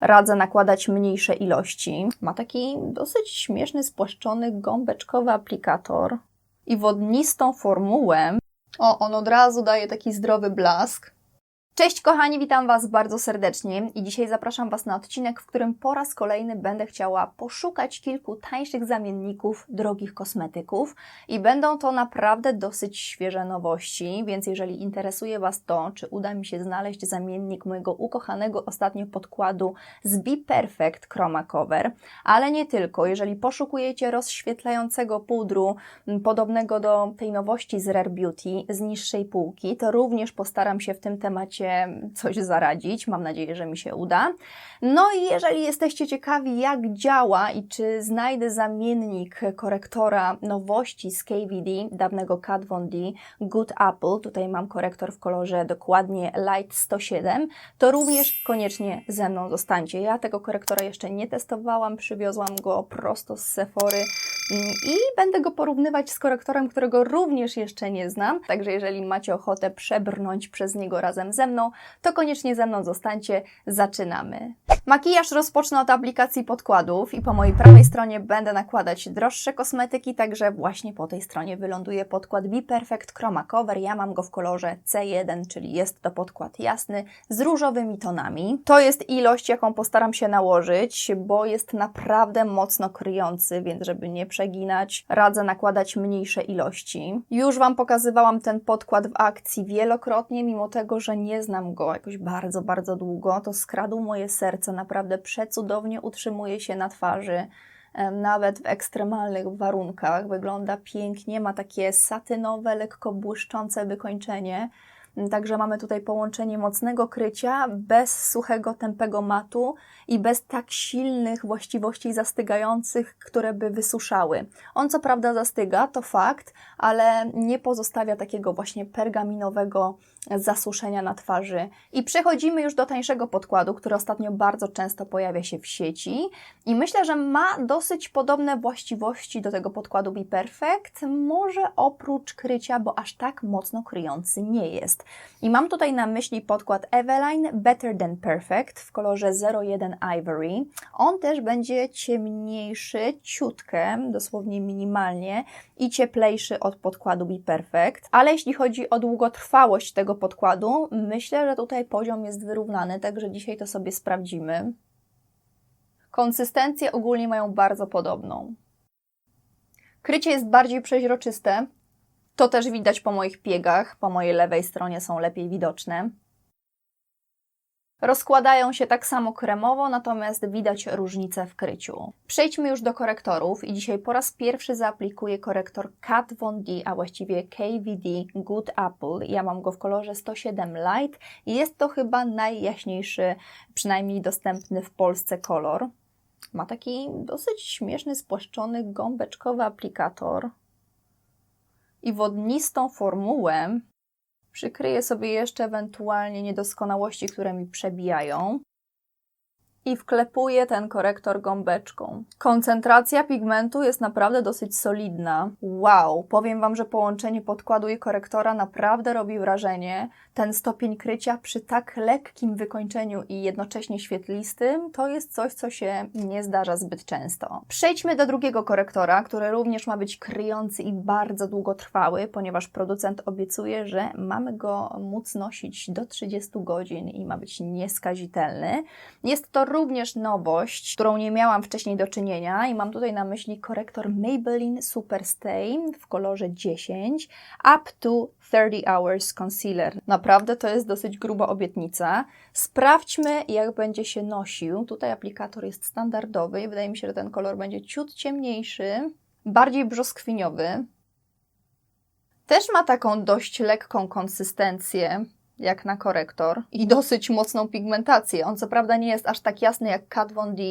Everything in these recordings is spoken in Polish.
radzę nakładać mniejsze ilości. Ma taki dosyć śmieszny, spłaszczony, gąbeczkowy aplikator i wodnistą formułę. O, on od razu daje taki zdrowy blask. Cześć kochani, witam Was bardzo serdecznie i dzisiaj zapraszam Was na odcinek, w którym po raz kolejny będę chciała poszukać kilku tańszych zamienników drogich kosmetyków i będą to naprawdę dosyć świeże nowości, więc jeżeli interesuje Was to, czy uda mi się znaleźć zamiennik mojego ukochanego ostatnio podkładu z Be Perfect Chroma Cover, ale nie tylko, jeżeli poszukujecie rozświetlającego pudru podobnego do tej nowości z Rare Beauty z niższej półki, to również postaram się w tym temacie coś zaradzić. Mam nadzieję, że mi się uda. No i jeżeli jesteście ciekawi, jak działa i czy znajdę zamiennik korektora nowości z KVD, dawnego Kat Von D, Good Apple, tutaj mam korektor w kolorze dokładnie Light 107, to również koniecznie ze mną zostańcie. Ja tego korektora jeszcze nie testowałam, przywiozłam go prosto z Sephory i będę go porównywać z korektorem, którego również jeszcze nie znam. Także jeżeli macie ochotę przebrnąć przez niego razem ze mną, to koniecznie ze mną zostańcie. Zaczynamy. Makijaż rozpocznę od aplikacji podkładów i po mojej prawej stronie będę nakładać droższe kosmetyki, także właśnie po tej stronie wyląduje podkład Be Perfect Chroma Cover. Ja mam go w kolorze C1, czyli jest to podkład jasny z różowymi tonami. To jest ilość, jaką postaram się nałożyć, bo jest naprawdę mocno kryjący, więc żeby nie przeginać, radzę nakładać mniejsze ilości. Już Wam pokazywałam ten podkład w akcji wielokrotnie, mimo tego, że nie znam go jakoś bardzo, bardzo długo, to skradł moje serce, naprawdę przecudownie utrzymuje się na twarzy nawet w ekstremalnych warunkach. Wygląda pięknie, ma takie satynowe, lekko błyszczące wykończenie. Także mamy tutaj połączenie mocnego krycia bez suchego, tępego matu i bez tak silnych właściwości zastygających, które by wysuszały. On co prawda zastyga, to fakt, ale nie pozostawia takiego właśnie pergaminowego zasuszenia na twarzy. I przechodzimy już do tańszego podkładu, który ostatnio bardzo często pojawia się w sieci i myślę, że ma dosyć podobne właściwości do tego podkładu Be Perfect, może oprócz krycia, bo aż tak mocno kryjący nie jest. I mam tutaj na myśli podkład Eveline Better Than Perfect w kolorze 01 Ivory. On też będzie ciemniejszy, ciutkę, dosłownie minimalnie i cieplejszy od podkładu Be Perfect. Ale jeśli chodzi o długotrwałość tego podkładu, myślę, że tutaj poziom jest wyrównany, także dzisiaj to sobie sprawdzimy. Konsystencję ogólnie mają bardzo podobną. Krycie jest bardziej przeźroczyste, to też widać po moich piegach, po mojej lewej stronie są lepiej widoczne. Rozkładają się tak samo kremowo, natomiast widać różnicę w kryciu. Przejdźmy już do korektorów i dzisiaj po raz pierwszy zaaplikuję korektor Kat Von D, a właściwie KVD Good Apple. Ja mam go w kolorze 107 Light i jest to chyba najjaśniejszy, przynajmniej dostępny w Polsce kolor. Ma taki dosyć śmieszny, spłaszczony, gąbeczkowy aplikator i wodnistą formułę przykryję sobie jeszcze ewentualnie niedoskonałości, które mi przebijają i wklepuję ten korektor gąbeczką. Koncentracja pigmentu jest naprawdę dosyć solidna. Wow, powiem Wam, że połączenie podkładu i korektora naprawdę robi wrażenie. Ten stopień krycia przy tak lekkim wykończeniu i jednocześnie świetlistym to jest coś, co się nie zdarza zbyt często. Przejdźmy do drugiego korektora, który również ma być kryjący i bardzo długotrwały, ponieważ producent obiecuje, że mamy go móc nosić do 30 godzin i ma być nieskazitelny. Jest to również nowość, którą nie miałam wcześniej do czynienia i mam tutaj na myśli korektor Maybelline Super Stay w kolorze 10 Up to 30 Hours Concealer. Naprawdę to jest dosyć gruba obietnica. Sprawdźmy, jak będzie się nosił. Tutaj aplikator jest standardowy i wydaje mi się, że ten kolor będzie ciut ciemniejszy, bardziej brzoskwiniowy. Też ma taką dość lekką konsystencję, jak na korektor i dosyć mocną pigmentację. On co prawda nie jest aż tak jasny jak Kat Von D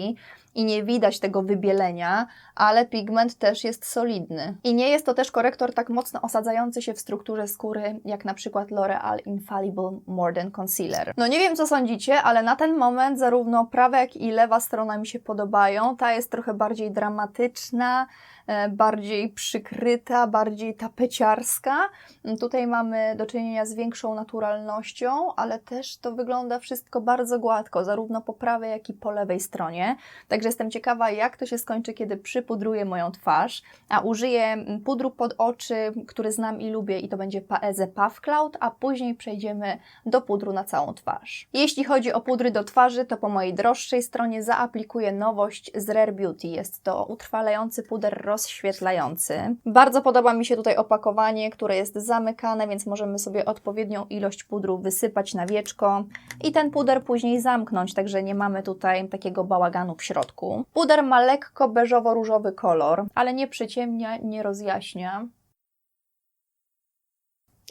i nie widać tego wybielenia, ale pigment też jest solidny. I nie jest to też korektor tak mocno osadzający się w strukturze skóry, jak na przykład L'Oreal Infallible Modern Concealer. No nie wiem, co sądzicie, ale na ten moment zarówno prawa, jak i lewa strona mi się podobają. Ta jest trochę bardziej dramatyczna, bardziej przykryta, bardziej tapeciarska. Tutaj mamy do czynienia z większą naturalnością, ale też to wygląda wszystko bardzo gładko, zarówno po prawej, jak i po lewej stronie. Także jestem ciekawa, jak to się skończy, kiedy przypudruję moją twarz. A użyję pudru pod oczy, który znam i lubię, i to będzie Paeze Puff Cloud, a później przejdziemy do pudru na całą twarz. Jeśli chodzi o pudry do twarzy, to po mojej droższej stronie zaaplikuję nowość z Rare Beauty. Jest to utrwalający puder rozświetlający. Bardzo podoba mi się tutaj opakowanie, które jest zamykane, więc możemy sobie odpowiednią ilość pudru wysypać na wieczko i ten puder później zamknąć, także nie mamy tutaj takiego bałaganu w środku. Puder ma lekko beżowo-różowy kolor, ale nie przyciemnia, nie rozjaśnia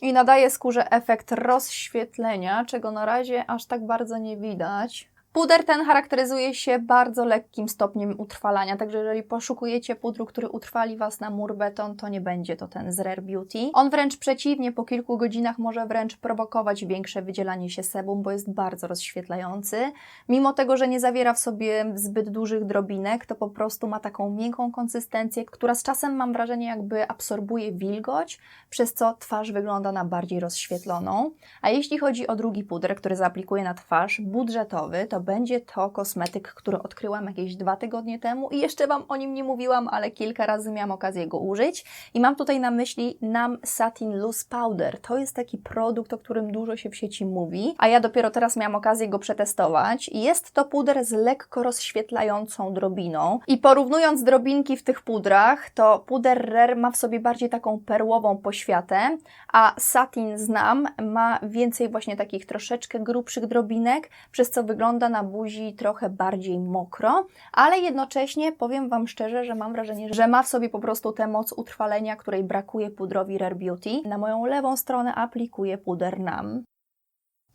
i nadaje skórze efekt rozświetlenia, czego na razie aż tak bardzo nie widać. Puder ten charakteryzuje się bardzo lekkim stopniem utrwalania, także jeżeli poszukujecie pudru, który utrwali Was na mur beton, to nie będzie to ten z Rare Beauty. On wręcz przeciwnie, po kilku godzinach może wręcz prowokować większe wydzielanie się sebum, bo jest bardzo rozświetlający. Mimo tego, że nie zawiera w sobie zbyt dużych drobinek, to po prostu ma taką miękką konsystencję, która z czasem mam wrażenie jakby absorbuje wilgoć, przez co twarz wygląda na bardziej rozświetloną. A jeśli chodzi o drugi puder, który zaaplikuję na twarz, budżetowy, to będzie to kosmetyk, który odkryłam jakieś dwa tygodnie temu i jeszcze Wam o nim nie mówiłam, ale kilka razy miałam okazję go użyć. I mam tutaj na myśli Nam Satin Loose Powder. To jest taki produkt, o którym dużo się w sieci mówi, a ja dopiero teraz miałam okazję go przetestować. Jest to puder z lekko rozświetlającą drobiną. I porównując drobinki w tych pudrach, to puder Rare ma w sobie bardziej taką perłową poświatę, a Satin Znam ma więcej właśnie takich troszeczkę grubszych drobinek, przez co wygląda na buzi trochę bardziej mokro, ale jednocześnie powiem Wam szczerze, że mam wrażenie, że ma w sobie po prostu tę moc utrwalenia, której brakuje pudrowi Rare Beauty. Na moją lewą stronę aplikuję puder NAM.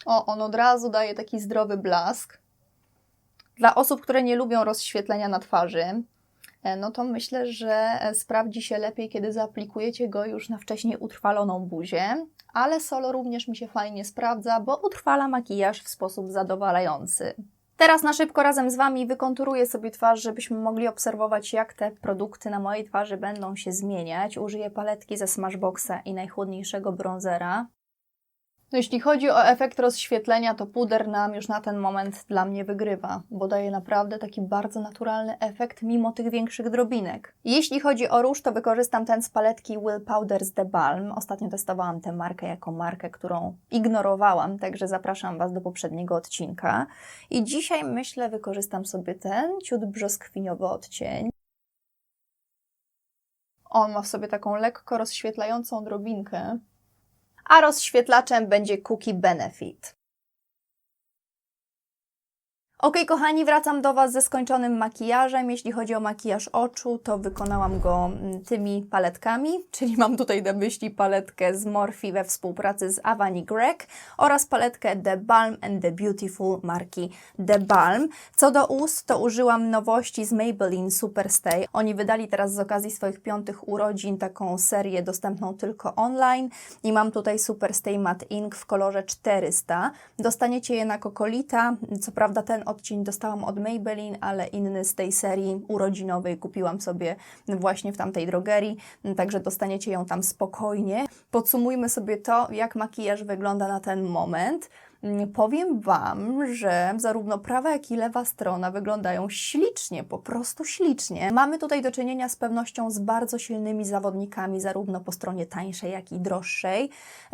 O, on od razu daje taki zdrowy blask. Dla osób, które nie lubią rozświetlenia na twarzy, no to myślę, że e, sprawdzi się lepiej, kiedy zaaplikujecie go już na wcześniej utrwaloną buzię, ale solo również mi się fajnie sprawdza, bo utrwala makijaż w sposób zadowalający. Teraz na szybko razem z Wami wykonturuję sobie twarz, żebyśmy mogli obserwować, jak te produkty na mojej twarzy będą się zmieniać. Użyję paletki ze Smashboxa i najchłodniejszego bronzera. No jeśli chodzi o efekt rozświetlenia, to puder nam już na ten moment dla mnie wygrywa, bo daje naprawdę taki bardzo naturalny efekt mimo tych większych drobinek. Jeśli chodzi o róż, to wykorzystam ten z paletki Will Powder z The Balm. Ostatnio testowałam tę markę jako markę, którą ignorowałam, także zapraszam Was do poprzedniego odcinka. I dzisiaj myślę wykorzystam sobie ten ciut brzoskwiniowy odcień. On ma w sobie taką lekko rozświetlającą drobinkę, a rozświetlaczem będzie Cookie Benefit. Ok, kochani, wracam do Was ze skończonym makijażem. Jeśli chodzi o makijaż oczu, to wykonałam go mm, tymi paletkami, czyli mam tutaj na myśli paletkę z Morphe we współpracy z Avani Greg oraz paletkę The Balm and the Beautiful marki The Balm. Co do ust, to użyłam nowości z Maybelline Superstay. Oni wydali teraz z okazji swoich piątych urodzin taką serię dostępną tylko online i mam tutaj Superstay Matte Ink w kolorze 400. Dostaniecie je na Kokolita. Co prawda ten odcień dostałam od Maybelline, ale inny z tej serii urodzinowej kupiłam sobie właśnie w tamtej drogerii, także dostaniecie ją tam spokojnie. Podsumujmy sobie to, jak makijaż wygląda na ten moment. Mm, powiem Wam, że zarówno prawa, jak i lewa strona wyglądają ślicznie, po prostu ślicznie. Mamy tutaj do czynienia z pewnością z bardzo silnymi zawodnikami, zarówno po stronie tańszej, jak i droższej.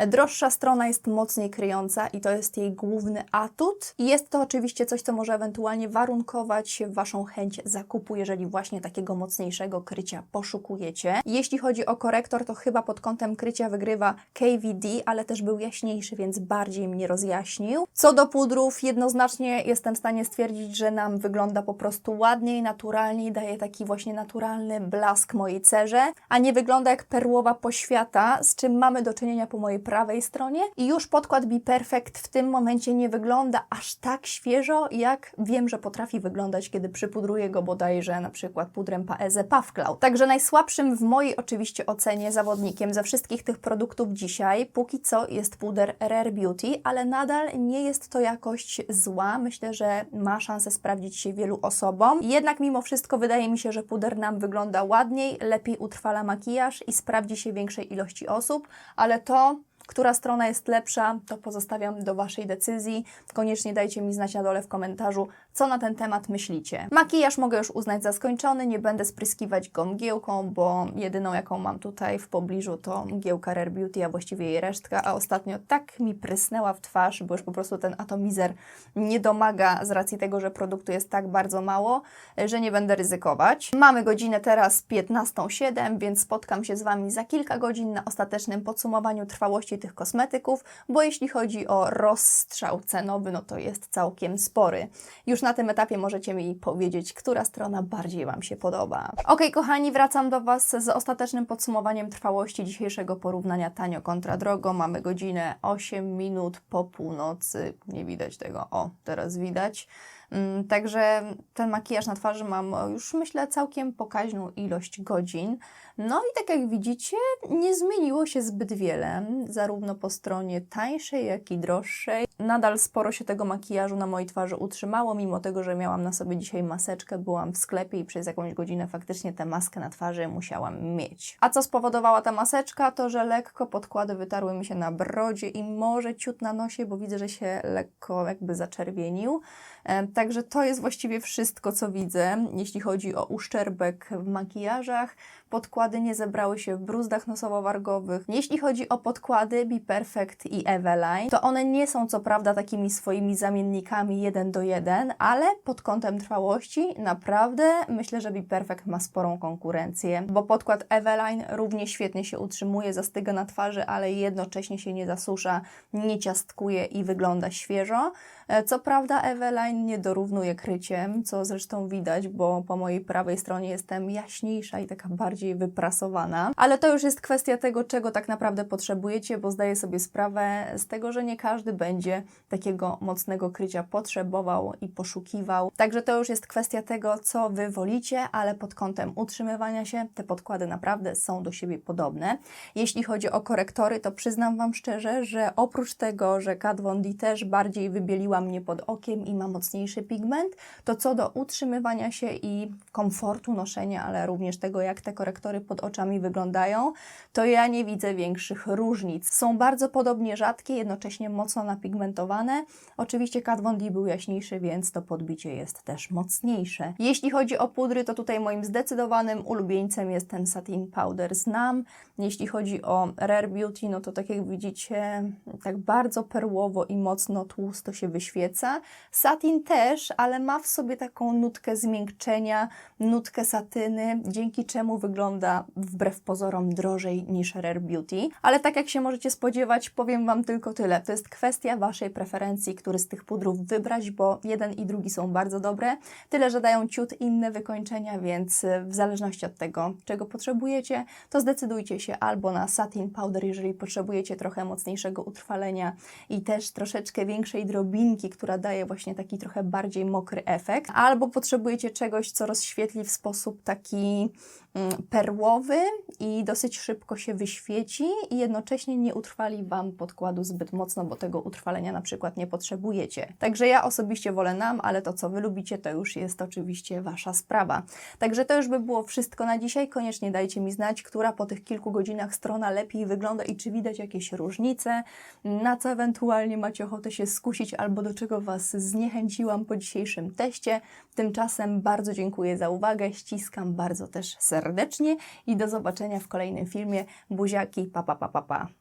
Droższa strona jest mocniej kryjąca i to jest jej główny atut. I jest to oczywiście coś, co może ewentualnie warunkować Waszą chęć zakupu, jeżeli właśnie takiego mocniejszego krycia poszukujecie. Jeśli chodzi o korektor, to chyba pod kątem krycia wygrywa KVD, ale też był jaśniejszy, więc bardziej mnie rozjaśni Co do pudrów, jednoznacznie jestem w stanie stwierdzić, że nam wygląda po prostu ładniej, naturalniej, daje taki właśnie naturalny blask mojej cerze, a nie wygląda jak perłowa poświata, z czym mamy do czynienia po mojej prawej stronie. I już podkład Be Perfect w tym momencie nie wygląda aż tak świeżo, jak wiem, że potrafi wyglądać, kiedy przypudruję go bodajże na przykład pudrem Paeze Puff Cloud. Także najsłabszym w mojej oczywiście ocenie zawodnikiem ze wszystkich tych produktów dzisiaj, póki co jest puder Rare Beauty, ale nadal nie jest to jakość zła. Myślę, że ma szansę sprawdzić się wielu osobom. Jednak mimo wszystko wydaje mi się, że puder nam wygląda ładniej, lepiej utrwala makijaż i sprawdzi się większej ilości osób, ale to Która strona jest lepsza, to pozostawiam do Waszej decyzji. Koniecznie dajcie mi znać na dole w komentarzu, co na ten temat myślicie. Makijaż mogę już uznać za skończony, nie będę spryskiwać go mgiełką, bo jedyną jaką mam tutaj w pobliżu to mgiełka Rare Beauty, a właściwie jej resztka, a ostatnio tak mi prysnęła w twarz, bo już po prostu ten atomizer nie domaga z racji tego, że produktu jest tak bardzo mało, że nie będę ryzykować. Mamy godzinę teraz 15.07, więc spotkam się z Wami za kilka godzin na ostatecznym podsumowaniu trwałości tych kosmetyków, bo jeśli chodzi o rozstrzał cenowy, no to jest całkiem spory. Już na tym etapie możecie mi powiedzieć, która strona bardziej Wam się podoba. Ok, kochani, wracam do Was z ostatecznym podsumowaniem trwałości dzisiejszego porównania tanio kontra drogo. Mamy godzinę 8 minut po północy. Nie widać tego. O, teraz widać. Mm, Także ten makijaż na twarzy mam już myślę całkiem pokaźną ilość godzin. No i tak jak widzicie, nie zmieniło się zbyt wiele, zarówno po stronie tańszej, jak i droższej. Nadal sporo się tego makijażu na mojej twarzy utrzymało, mimo tego, że miałam na sobie dzisiaj maseczkę, byłam w sklepie i przez jakąś godzinę faktycznie tę maskę na twarzy musiałam mieć. A co spowodowała ta maseczka? To, że lekko podkłady wytarły mi się na brodzie i może ciut na nosie, bo widzę, że się lekko jakby zaczerwienił. E, Także to jest właściwie wszystko, co widzę, jeśli chodzi o uszczerbek w makijażach. Podkłady nie zebrały się w bruzdach nosowo-wargowych. Jeśli chodzi o podkłady Be Perfect i Eveline, to one nie są co prawda takimi swoimi zamiennikami jeden do jeden, ale pod kątem trwałości naprawdę myślę, że Be Perfect ma sporą konkurencję, bo podkład Eveline równie świetnie się utrzymuje, zastyga na twarzy, ale jednocześnie się nie zasusza, nie ciastkuje i wygląda świeżo. E, Co prawda Eveline nie dorównuje kryciem, co zresztą widać, bo po mojej prawej stronie jestem jaśniejsza i taka bardziej wyprasowana. Ale to już jest kwestia tego, czego tak naprawdę potrzebujecie, bo zdaję sobie sprawę z tego, że nie każdy będzie takiego mocnego krycia potrzebował i poszukiwał. Także to już jest kwestia tego, co Wy wolicie, ale pod kątem utrzymywania się te podkłady naprawdę są do siebie podobne. Jeśli chodzi o korektory, to przyznam Wam szczerze, że oprócz tego, że Kat Von D też bardziej wybieliła mnie pod okiem i ma mocniejszy pigment, to co do utrzymywania się i komfortu noszenia, ale również tego, jak te korektory pod oczami wyglądają, to ja nie widzę większych różnic. Są bardzo podobnie rzadkie, jednocześnie mocno napigmentowane. Oczywiście Kat Von D był jaśniejszy, więc to podbicie jest też mocniejsze. Jeśli chodzi o pudry, to tutaj moim zdecydowanym ulubieńcem jest ten Satin Powder z NAM. Jeśli chodzi o Rare Beauty, no to tak jak widzicie, tak bardzo perłowo i mocno tłusto się wyświeca. Satin też, ale ma w sobie taką nutkę zmiękczenia, nutkę satyny, dzięki czemu wygląda wbrew pozorom drożej niż Rare Beauty. Ale tak jak się możecie spodziewać, powiem Wam tylko tyle. To jest kwestia Waszej preferencji, który z tych pudrów wybrać, bo jeden i drugi są bardzo dobre. Tyle, że dają ciut inne wykończenia, więc y, w zależności od tego, czego potrzebujecie, to zdecydujcie się albo na satin powder, jeżeli potrzebujecie trochę mocniejszego utrwalenia i też troszeczkę większej drobinki, która daje właśnie taki trochę bardziej mokry efekt, albo potrzebujecie czegoś, co rozświetli w sposób taki mm, perłowy i dosyć szybko się wyświeci i jednocześnie nie utrwali Wam podkładu zbyt mocno, bo tego utrwalenia na przykład nie potrzebujecie. Także ja osobiście wolę nam, ale to co Wy lubicie, to już jest oczywiście Wasza sprawa. Także to już by było wszystko na dzisiaj. Koniecznie dajcie mi znać, która po tych kilku godzinach strona lepiej wygląda i czy widać jakieś różnice, na co ewentualnie macie ochotę się skusić albo do czego Was zniechęciłam po dzisiejszym teście. Tymczasem bardzo dziękuję za uwagę, ściskam bardzo też serdecznie i do zobaczenia w kolejnym filmie. Buziaki, pa pa pa pa pa.